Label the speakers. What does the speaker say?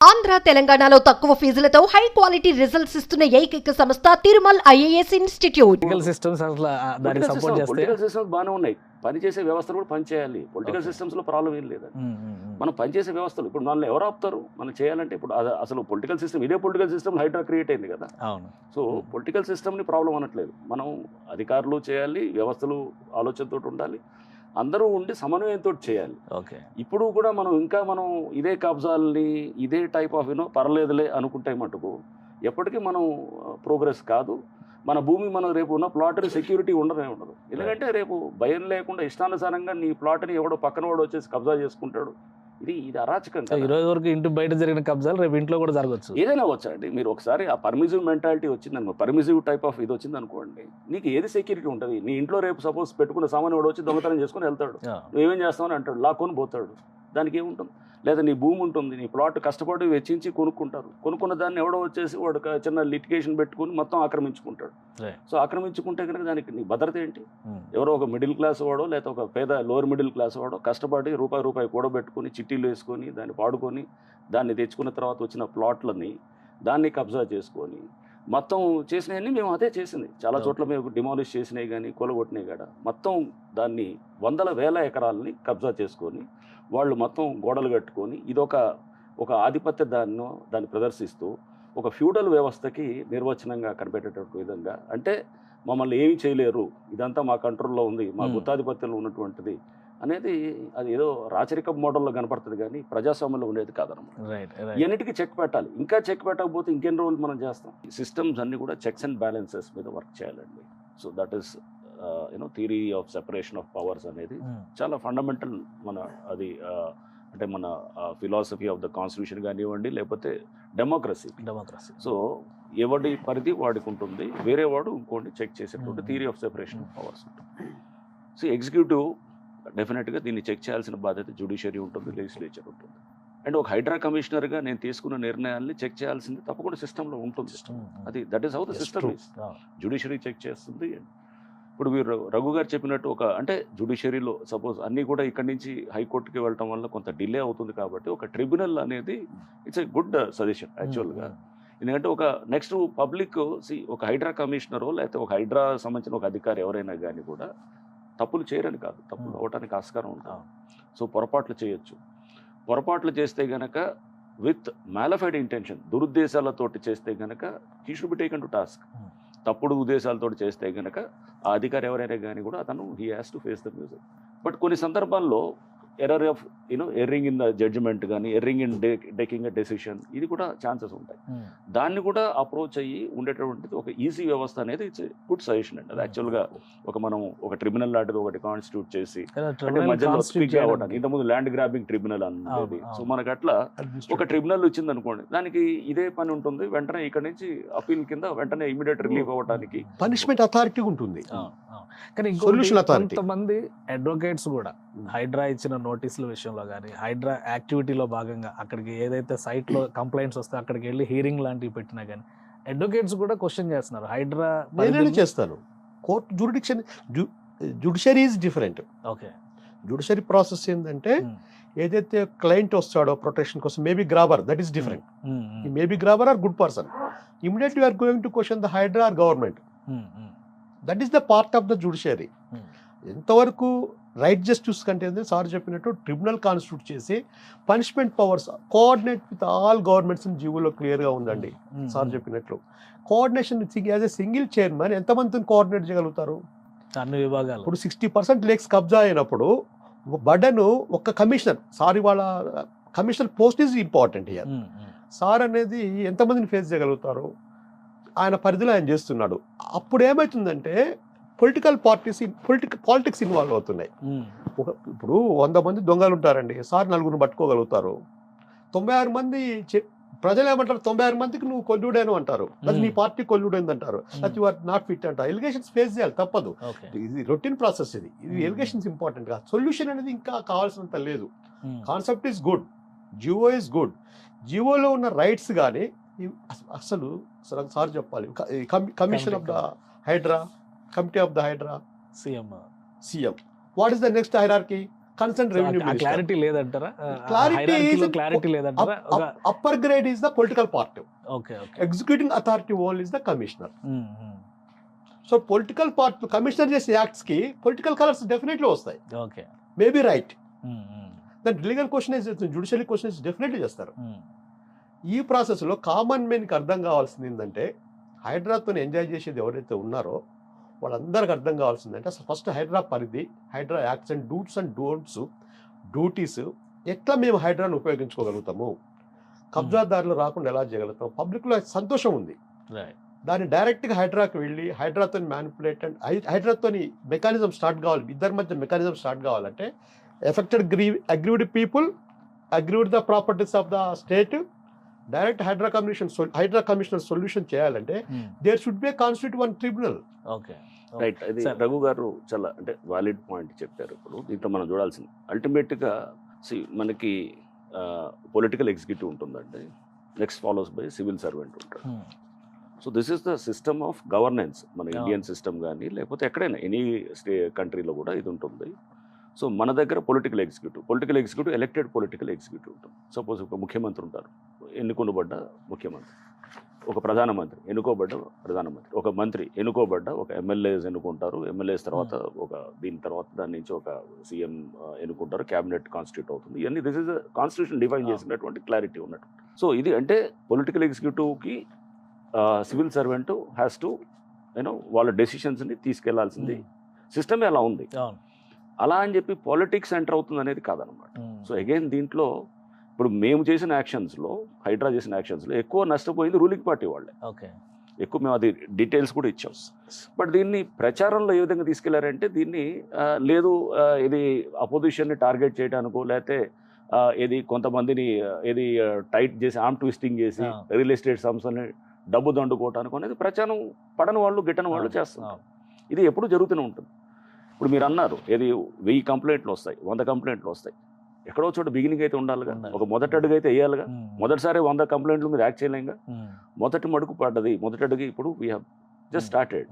Speaker 1: ఆంధ్ర తెలంగాణలో తక్కువ ఫీజులతో high quality results ఇస్తున్న ఏకైక సంస్థ Tirumal IAS institute.
Speaker 2: Political systems అసలు ఆ దానికి సపోర్ట్ చేస్తే
Speaker 3: పొలిటికల్ సిస్టమ్స్ బాగానే ఉన్నాయి. పనిచేసే వ్యవస్థలు కూడా పనిచేయాలి. Political
Speaker 2: Okay.
Speaker 3: సిస్టమ్స్లో ప్రాబ్లం ఏం లేదు
Speaker 2: ఉమ్, ఉమ్, ఉమ్.
Speaker 3: మనం పనిచేసే వ్యవస్థలు ఇప్పుడు మనల్ని ఎవరు ఆపుతారు? మనం చేయాలంటే ఇప్పుడు అసలు పొలిటికల్ సిస్టమ్ ఇదే పొలిటికల్ సిస్టమ్ హైడ్రా క్రియేట్ అయింది కదా.
Speaker 2: అవును.
Speaker 3: So
Speaker 2: Hmm.
Speaker 3: పొలిటికల్ సిస్టమ్ని ప్రాబ్లం అనట్లేదు. మనం అధికారులు చేయాలి వ్యవస్థలు ఆలోచనతో ఉండాలి. అందరూ ఉండి సమన్వయంతో చేయాలి.
Speaker 2: ఓకే.
Speaker 3: ఇప్పుడు కూడా మనం ఇంకా మనం ఇదే కబ్జాలని ఇదే టైప్ ఆఫ్ యూనో పర్లేదులే అనుకుంటే మటుకు ఎప్పటికీ మనం ప్రోగ్రెస్ కాదు. మన భూమి మనం రేపు ఉన్న ప్లాట్ని సెక్యూరిటీ ఉండనే ఉండదు. ఎందుకంటే రేపు భయం లేకుండా ఇష్టానుసారంగా నీ ప్లాట్ని ఎవడో పక్కన వాడు వచ్చేసి కబ్జా చేసుకుంటాడు. ఇది ఇది అరాచకం
Speaker 2: ఈ. రోజు వరకు ఇంటి బయట జరిగిన కబ్జాలు రేపు ఇంట్లో కూడా జరగచ్చు.
Speaker 3: ఏదైనా వచ్చండి మీరు ఒకసారి ఆ పర్మిజివ్ మెంటాలిటీ వచ్చింది అనుకో పర్మిజివ్ టైప్ ఆఫ్ ఇది వచ్చింది అనుకోండి నీకు ఏది సెక్యూరిటీ ఉంటుంది? నీ ఇంట్లో రేపు సపోజ్ పెట్టుకున్న సామాన్ వాడు వచ్చి దొంగతనం చేసుకుని వెళ్తాడు. నువ్వేం చేస్తావని అంటాడు లాక్కొని పోతాడు. దానికి ఏముంటుంది? లేదా నీ భూమి ఉంటుంది నీ ప్లాట్ కష్టపడి వెచ్చించి కొనుక్కుంటారు. కొనుక్కున్న దాన్ని ఎవడో వచ్చేసి వాడు చిన్న లిటిగేషన్ పెట్టుకుని మొత్తం ఆక్రమించుకుంటాడు. సో ఆక్రమించుకుంటే కనుక దానికి నీ భద్రత ఏంటి? ఎవరో ఒక మిడిల్ క్లాస్ వాడో లేదా ఒక పేద లోవర్ మిడిల్ క్లాస్ వాడో కష్టపడి రూపాయి రూపాయి కూడబెట్టుకొని చిట్టీలు వేసుకొని దాన్ని పాడుకొని దాన్ని తెచ్చుకున్న తర్వాత వచ్చిన ప్లాట్లని దాన్ని కబ్జా చేసుకొని మొత్తం చేసినవన్నీ మేము అదే చేసింది. చాలా చోట్ల మేము డిమాలిష్ చేసినవి కానీ కూలగొట్టినాయి కాడ. మొత్తం దాన్ని వందల వేల ఎకరాలని కబ్జా చేసుకొని వాళ్ళు మొత్తం గోడలు కట్టుకొని ఇదొక ఒక ఆధిపత్య దాన్ని దాన్ని ప్రదర్శిస్తూ ఒక ఫ్యూడల్ వ్యవస్థకి నిర్వచనంగా కనిపెట్టేటటువంటి విధంగా. అంటే మమ్మల్ని ఏమీ చేయలేరు. ఇదంతా మా కంట్రోల్లో ఉంది. మా. గుత్తాధిపత్యంలో ఉన్నటువంటిది. అనేది అది ఏదో రాచరిక మోడల్లో కనపడుతుంది కానీ ప్రజాస్వామ్యంలో ఉండేది కాదనమాట.
Speaker 2: రైట్
Speaker 3: ఇవన్నిటికీ చెక్ పెట్టాలి. ఇంకా చెక్ పెట్టకపోతే ఇంకెన్ని రోజులు మనం చేస్తాం? సిస్టమ్స్ అన్ని కూడా చెక్స్ అండ్ బ్యాలెన్సెస్ మీద వర్క్ చేయాలండి. So that is you know theory of separation of powers అనేది చాలా ఫండమెంటల్ మన అది అంటే మన ఫిలాసఫీ ఆఫ్ ద కాన్స్టిట్యూషన్ కానివ్వండి లేకపోతే డెమోక్రసీ.
Speaker 2: డెమోక్రసీ.
Speaker 3: సో ఎవడి పరిధి వాడికి ఉంటుంది వేరే వాడు ఇంకోటి చెక్ చేసేటువంటి
Speaker 2: Hmm.
Speaker 3: Theory of separation of powers ఉంటుంది. సో ఎగ్జిక్యూటివ్ డెఫినెట్గా దీన్ని చెక్ చేయాల్సిన బాధ్యత జుడిషియరీ ఉంటుంది లెజిస్లేచర్ ఉంటుంది. అండ్ ఒక హైడ్రా కమిషనర్గా నేను తీసుకున్న నిర్ణయాల్ని చెక్ చేయాల్సింది తప్పకుండా సిస్టంలో ఉంటుంది. సిస్టమ్ అది that is how the system judiciary check చేస్తుంది. ఇప్పుడు మీరు రఘు గారు చెప్పినట్టు ఒక అంటే జుడిషియరీలో సపోజ్ అన్నీ కూడా ఇక్కడి నుంచి హైకోర్టుకి వెళ్ళటం వల్ల కొంత డిలే అవుతుంది కాబట్టి ఒక ట్రిబ్యునల్ అనేది ఇట్స్ ఎ గుడ్ సజెషన్ యాక్చువల్గా ఎందుకంటే ఒక నెక్స్ట్ పబ్లిక్ సి ఒక హైడ్రా కమిషనరో లేకపోతే ఒక హైడ్రా సంబంధించిన ఒక అధికారి ఎవరైనా కానీ కూడా తప్పులు చేయరని కాదు తప్పులు. అవటానికి ఆస్కారం ఉంటుంది. సో పొరపాట్లు చేయొచ్చు పొరపాట్లు చేస్తే గనక విత్ మ్యాలఫైడ్ ఇంటెన్షన్ దురుద్దేశాలతోటి చేస్తే గనక he should be taken to task. తప్పుడు ఉద్దేశాలతో చేస్తే గనక ఆ అధికారి ఎవరైనా కానీ కూడా అతను he has to face the music but కొన్ని సందర్భాల్లో error of you know erring in the judgement కానీ erring in taking a decision ఇది కూడా ఛాన్సెస్ ఉంటాయి. దాన్ని కూడా అప్రోచ్ అయ్యి ఉండేటటువంటిది ఒక ఈజీ వ్యవస్థ అనేది ఇట్స్ గుడ్ సజెషన్ అండి. అది యాక్చువల్గా ఒక మనం ఒక ట్రిబ్యునల్ లాంటిది ఒకటి కాన్స్టిట్యూట్ చేసి అంటే మధ్యలో స్పీక్ అవ్వడానికి ఇంతకుముందు ల్యాండ్ గ్రాబింగ్ ట్రిబ్యునల్ అనేది సో. మనకు అట్లా ఒక ట్రిబ్యునల్ వచ్చింది అనుకోండి దానికి ఇదే పని ఉంటుంది వెంటనే ఇక్కడ నుంచి అపీల్ కింద వెంటనే ఇమీడియట్ రిలీఫ్ అవ్వడానికి
Speaker 4: పనిష్మెంట్ అథారిటీ ఉంటుంది.
Speaker 2: కానీ
Speaker 4: authority.
Speaker 2: కొంతమంది అడ్వకేట్స్ కూడా. హైడ్రా ఇచ్చిన నోటీసుల విషయంలో కానీ హైడ్రా యాక్టివిటీలో భాగంగా అక్కడికి ఏదైతే site లో కంప్లైంట్స్ వస్తే అక్కడికి వెళ్ళి హీరింగ్ లాంటివి పెట్టినా కానీ అడ్వకేట్స్ కూడా క్వశ్చన్ చేస్తున్నారు. హైడ్రా
Speaker 4: నేనే చేస్తాను? Court jurisdiction judiciary is different
Speaker 2: okay
Speaker 4: judiciary process ఏంటంటే. ఏదైతే క్లయింట్ వస్తాడో ప్రొటెక్షన్ కోసం maybe grabber that is different maybe grabber or good person immediately are going to question the Hydraa or government that is the part of the judiciary
Speaker 2: Hmm.
Speaker 4: ఎంతవరకు right justice కంటే sir చెప్పినట్టు tribunal constitute చేసి punishment powers coordinate with all governments జీవోలో క్లియర్గా ఉందండి. Sir చెప్పినట్లు. Coordination as a single chairman ఎంతమందిని coordinate చేయగలుగుతారు?
Speaker 2: అన్ని విభాగాలు.
Speaker 4: ఇప్పుడు సిక్స్టీ పర్సెంట్ లేక్స్ కబ్జా అయినప్పుడు బర్డన్ ఒక్క కమిషనర్ సార్ వాళ్ళ commissioner post is important
Speaker 2: Hmm, hmm.
Speaker 4: Sir అనేది ఎంతమందిని ఫేస్ చేయగలుగుతారు? ఆయన పరిధిలో ఆయన చేస్తున్నాడు. అప్పుడు ఏమవుతుందంటే political parties political politics involve అవుతున్నాయి. ఒక ఇప్పుడు వంద మంది దొంగలు ఉంటారండి. సార్ నలుగురిని పట్టుకోగలుగుతారు. తొంభై ఆరు మంది ప్రజలు ఏమంటారు తొంభై ఆరు మందికి నువ్వు కొల్లుడేను అంటారు. అది నీ. పార్టీ కొల్లుడైంది అంటారు. అది యు ఆర్ నాట్ ఫిట్ అంటారు ఎలిగేషన్స్ ఫేస్ చేయాలి తప్పదు. ఇది రొటీన్ ప్రాసెస్ ఇది. ఇది. ఎలిగేషన్స్ ఇంపార్టెంట్గా సొల్యూషన్ అనేది ఇంకా కావాల్సినంత లేదు. Concept is good GO is good జియోలో ఉన్న రైట్స్ కానీ అసలు సార్- సార్ చెప్పాలి. Commission of the Hydraa committee of the Hydraa.
Speaker 2: CM.
Speaker 4: CM. What is the next hierarchy concern revenue
Speaker 2: clarity లేదంటారా?
Speaker 4: is-
Speaker 2: క్లారిటీ లేదంటారా?
Speaker 4: Upper grade is the political party
Speaker 2: okay
Speaker 4: executing authority own is the commissioner so political party commissioner చేసే యాక్ట్స్కి political colours definitely వస్తాయి.
Speaker 2: Okay.
Speaker 4: Maybe right that legal question is judicial question is definitely చేస్తారు. ఈ ప్రాసెస్లో common మెన్కి అర్థం కావాల్సింది ఏంటంటే హైడ్రాతో enjoy చేసేది ఎవరైతే ఉన్నారో వాళ్ళందరికీ అర్థం కావాల్సిందంటే అసలు ఫస్ట్ హైడ్రా పరిధి Hydraa acts and dos and don'ts duties ఎట్లా మేము హైడ్రాను ఉపయోగించుకోగలుగుతాము? కబ్జాదారులు రాకుండా ఎలా చేయగలుగుతాం పబ్లిక్లో సంతోషం ఉంది. దాన్ని డైరెక్ట్గా హైడ్రాకి వెళ్ళి హైడ్రాతో మ్యానిపులేట్ అండ్ హైడ్రాతోని మెకానిజం స్టార్ట్ కావాలి. ఇద్దరి మధ్య మెకానిజం స్టార్ట్ కావాలంటే affected గ్రీ aggrieved people aggrieved the properties of the state direct Hydraa commission Hydraa commissioner solution చేయాలంటే there should be constitute one tribunal.
Speaker 2: Okay.
Speaker 3: Right అది. రఘు గారు చాలా అంటే వాలిడ్ పాయింట్ చెప్పారు ఇప్పుడు. దీంట్లో మనం చూడాల్సింది. అల్టిమేట్గా సి మనకి పొలిటికల్ ఎగ్జిక్యూటివ్ ఉంటుందండి. Next follows by civil servant ఉంటాడు so this is the system of governance. మన. ఇండియన్ సిస్టమ్ కానీ లేకపోతే ఎక్కడైనా ఎనీ స్టే కంట్రీలో కూడా ఇది ఉంటుంది. సో మన దగ్గర political executive political executive elected political executive ఉంటుంది. సపోజ్ ఒక ముఖ్యమంత్రి ఉంటారు. ఎన్నుకొనబడ్డ ముఖ్యమంత్రి. ఒక ప్రధానమంత్రి ఎన్నుకోబడ్డ ప్రధానమంత్రి. ఒక మంత్రి ఎన్నుకోబడ్డ ఒక ఎమ్మెల్యేస్ ఎన్నుకుంటారు. ఎమ్మెల్యేస్ తర్వాత ఒక దీని తర్వాత దాని నుంచి ఒక సీఎం ఎన్నుకుంటారు. క్యాబినెట్ కాన్స్టిట్యూట్ అవుతుంది. ఇవన్నీ దిస్ ఇస్ కాన్స్టిట్యూషన్ డిఫైన్. చేసినటువంటి క్లారిటీ ఉన్నట్టు. సో ఇది అంటే political ఎగ్జిక్యూటివ్కి civil servant has to you know వాళ్ళ డెసిషన్స్ని తీసుకెళ్ళాల్సింది. సిస్టమ్ అలా ఉంది? అలా అని చెప్పి పాలిటిక్స్ ఎంటర్ అవుతుంది అనేది కాదనమాట. సో అగైన్ దీంట్లో ఇప్పుడు మేము చేసిన యాక్షన్స్లో హైడ్రా చేసిన యాక్షన్స్లో ఎక్కువ నష్టపోయింది రూలింగ్ పార్టీ వాళ్ళే.
Speaker 2: ఓకే.
Speaker 3: ఎక్కువ మేము అది డీటెయిల్స్ కూడా ఇచ్చాం. బట్ దీన్ని ప్రచారంలో ఏ విధంగా తీసుకెళ్ళారంటే దీన్ని లేదు ఇది అపోజిషన్ని టార్గెట్ చేయడానికో లేకపోతే ఇది కొంతమందిని ఇది టైట్ చేసి ఆమ్ ట్విస్టింగ్ చేసి. రియల్ ఎస్టేట్ సంస్థని డబ్బు దండుకోవటానికి అనేది ప్రచారం పడని వాళ్ళు గిట్టని వాళ్ళు చేస్తున్నారు. ఇది ఎప్పుడు జరుగుతూనే ఉంటుంది. ఇప్పుడు మీరు అన్నారు ఏది వెయ్యి కంప్లైంట్లు వస్తాయి వంద కంప్లైంట్లు వస్తాయి. ఎక్కడో చోట బిగినింగ్ అయితే ఉండాలిగా
Speaker 2: ఉండాలి.
Speaker 3: ఒక మొదటి అడుగు అయితే వేయాలిగా. మొదటిసారి వంద కంప్లైంట్లు మీరు యాక్ట్ చేయలేంగా మొదటి మడుగు పడ్డది. మొదటి అడుగు ఇప్పుడు వీ హ్యావ్ జస్ట్ స్టార్టెడ్